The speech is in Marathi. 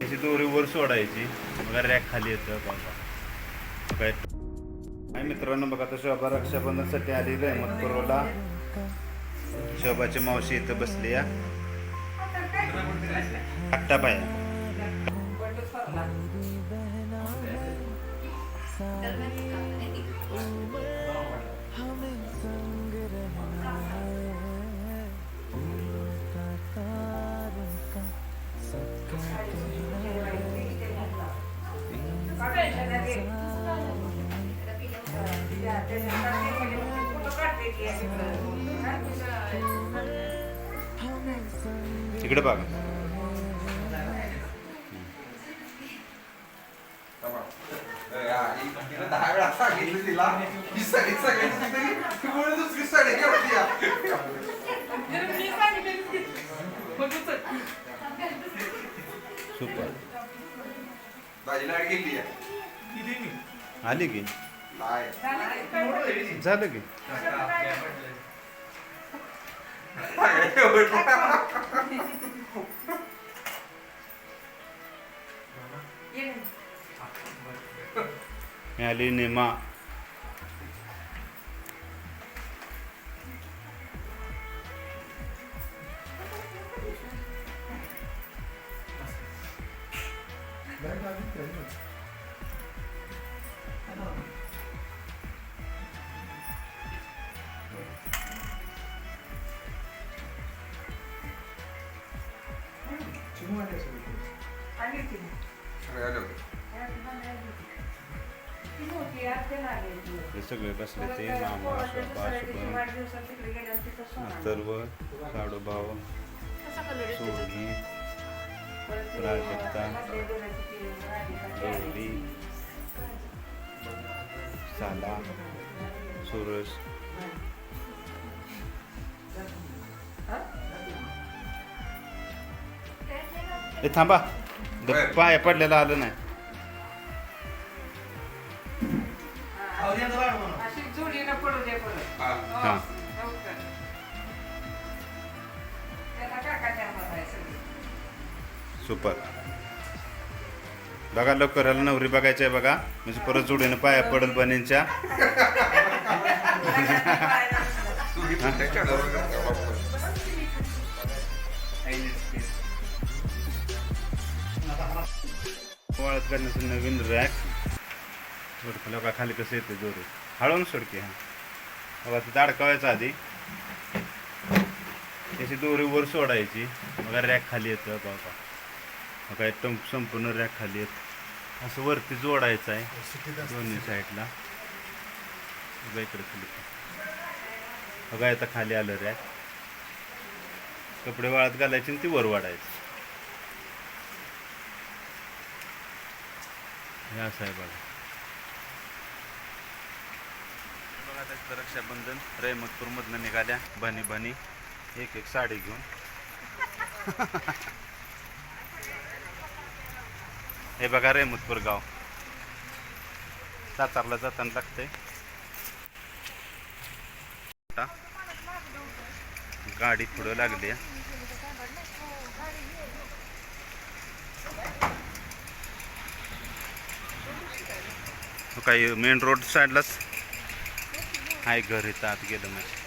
त्याची दोरी वर सोडायची. बघा रॅक खाली येतं बघा काय मित्रांनो बघा आता शोभा रक्षाबंधनसाठी आलेलं आहे मतपुरवला शोभाची मावशी इथं बसली या आत्ता पाय इकडे बघा दहा वेळा सांगितलं तिला ही तरी ती बोलली दुसरी साडी घेतली या. सुपर लाइट गेली या. आली की. नाही. झालं की मी आली नेमा आले होते. हे सगळे बसले ते मामा शोभा शुभम. अथर्व साडूभाऊ सोनी प्राजक्ता गौरी साला सुरज ए थांबा द- बरं. पाय पडलेला आलं नाही अशी जोडीनं पडू दे परत हा. हा लवकर. त्याला काकाच्या हातात आहे सगळं. सुपर बघा लवकर याला नवरी बघायची आहे बघा म्हणजे परत जोडीनं पाया पडल बनींच्या तू ही का बाप्पा? करण्याचं नवीन रॅक. सोडकं लोका खाली कसं येते जोरी. हळून सोडके हा. बघा तिथं अडकवायचं आधी. त्याची दोरी वर सोडायची. बघा रॅक खाली येतं बघा बघा एकदम संपूर्ण रॅक खाली येत. असं वरती जोडायचं आहे. दोन्ही साईडला. बघा इकडे खाली. बघा आता खाली आलं रॅक. कपडे वाळत घालायचे आणि ती वर वाढायची. हे असं आहे बघा बघा त्याचं रक्षाबंधन रहिमतपूरमधनं निघाल्या बनी बनी एक एक साडी घेऊन. हे बघा रेमतपूर गाव. सातारला जाताना लागतंय. गाडी पुढं लागली आहे. काही मेन रोड साईडलाच आहे घर इथं आत गेलं म्हणजे